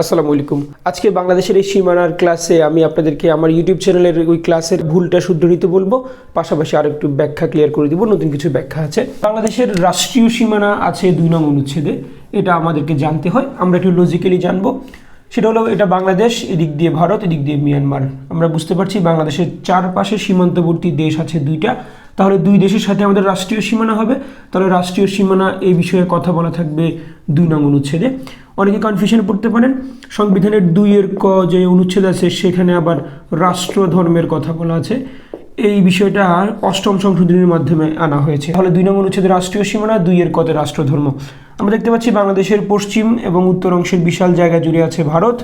আসসালামু আলাইকুম। আজকে বাংলাদেশের এই সীমানার ক্লাসে আমি আপনাদেরকে আমার ইউটিউব চ্যানেলের ওই ক্লাসের ভুলটা শুদ্ধ নিতে বলব। পাশাপাশি আর একটু ব্যাখ্যা ক্লিয়ার করে দিব, নতুন কিছু ব্যাখ্যা আছে। বাংলাদেশের রাষ্ট্রীয় সীমানা আছে দুই নং অনুচ্ছেদে। এটা আমাদেরকে জানতে হয়, আমরা একটু লজিক্যালি জানব। সেটা হলো এটা বাংলাদেশ, এদিক দিয়ে ভারত, এদিক দিয়ে মিয়ানমার। আমরা বুঝতে পারছি বাংলাদেশের চারপাশে সীমান্তবর্তী দেশ আছে দুইটা। তাহলে দুই দেশের সাথে আমাদের রাষ্ট্রীয় সীমানা হবে। তাহলে রাষ্ট্রীয় সীমানা এই বিষয়ে কথা বলা থাকবে দুই নং অনুচ্ছেদে। অনেকে কনফিউশনে পড়তে পারেন। সংবিধানের দুইয়ের ক যে অনুচ্ছেদ আছে, সেখানে আবার রাষ্ট্র ধর্মের কথা বলা আছে। এই বিষয়টা অষ্টম সংশোধনীর মাধ্যমে আনা হয়েছে। তাহলে দুই নম্বর অনুচ্ছেদ রাষ্ট্রীয় সীমানা দুইয়ের কতে রাষ্ট্রধর্ম। আমরা দেখতে পাচ্ছি বাংলাদেশের পশ্চিম এবং উত্তর অংশের বিশাল জায়গা জুড়ে আছে ভারত।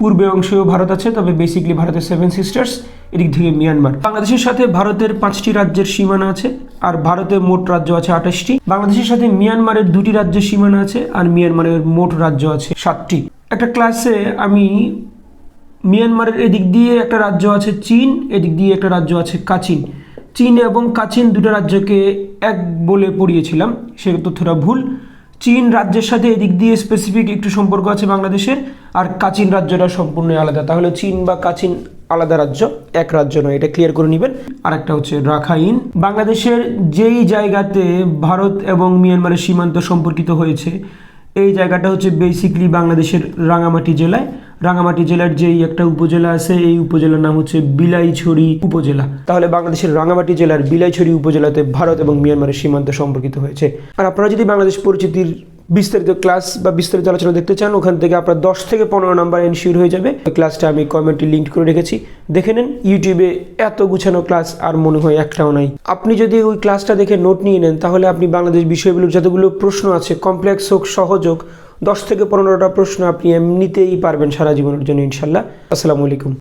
পূর্বে অংশেও ভারত আছে, তবে বেসিকলি ভারতের সেভেন সিস্টার্স এদিক থেকে মিয়ানমার বাংলাদেশের সাথে ভারতের পাঁচটি রাজ্যের সীমানা আছে, আর ভারতের মোট রাজ্য আছে আঠাশটি। বাংলাদেশের সাথে মিয়ানমারের দুটি রাজ্যের সীমানা আছে, আর মিয়ানমারের মোট রাজ্য আছে সাতটি। একটা ক্লাসে আমি মিয়ানমারের এদিক দিয়ে একটা রাজ্য আছে চীন, এদিক দিয়ে একটা রাজ্য আছে কাচিন। চীন এবং কাচিন দুটো রাজ্যকে এক বলে পড়িয়েছিলাম, সে তথ্যটা ভুল। চীন রাজ্যের সাথে এদিক দিয়ে স্পেসিফিক একটু সম্পর্ক আছে বাংলাদেশের, আর কাচিন রাজ্যটা সম্পূর্ণ আলাদা। তাহলে চীন বা কাচিন আলাদা রাজ্য, এক রাজ্য নয়, এটা ক্লিয়ার করে নেবেন। আর একটা হচ্ছে রাখাইন। বাংলাদেশের যেই জায়গাতে ভারত এবং মিয়ানমারের সীমান্ত সম্পর্কিত হয়েছে, এই জায়গাটা হচ্ছে বেসিকলি বাংলাদেশের রাঙামাটি জেলায়। রাঙামাটি জেলার যেই একটা উপজেলা আছে, এই উপজেলার নাম হচ্ছে বিলাইছড়ি উপজেলা। তাহলে বাংলাদেশের রাঙামাটি জেলার বিলাইছড়ি উপজেলাতে ভারত এবং মিয়ানমারের সীমান্ত সম্পর্কিত হয়েছে। আর আপনারা যদি বাংলাদেশ পরিচিতির বিস্তারিত ক্লাস বা বিস্তারিত আলোচনা দেখতে চান, ওখান থেকে আপনার দশ থেকে পনেরো নাম্বার এনশিওর হয়ে যাবে। ক্লাসটা আমি কমেন্টে লিঙ্ক করে রেখেছি। দেখে নেন, ইউটিউবে এত গুছানো ক্লাস আর মনে হয় একটাও নাই। আপনি যদি ওই ক্লাসটা দেখে নোট নিয়ে নেন, তাহলে আপনি বাংলাদেশ বিষয়গুলোর যতগুলো প্রশ্ন আছে, কমপ্লেক্স হোক, সহজ হোক দশ থেকে পনেরোটা প্রশ্ন আপনি এমনিতেই পারবেন সারা জীবনের জন্য ইনশাল্লাহ। আসসালামু আলাইকুম।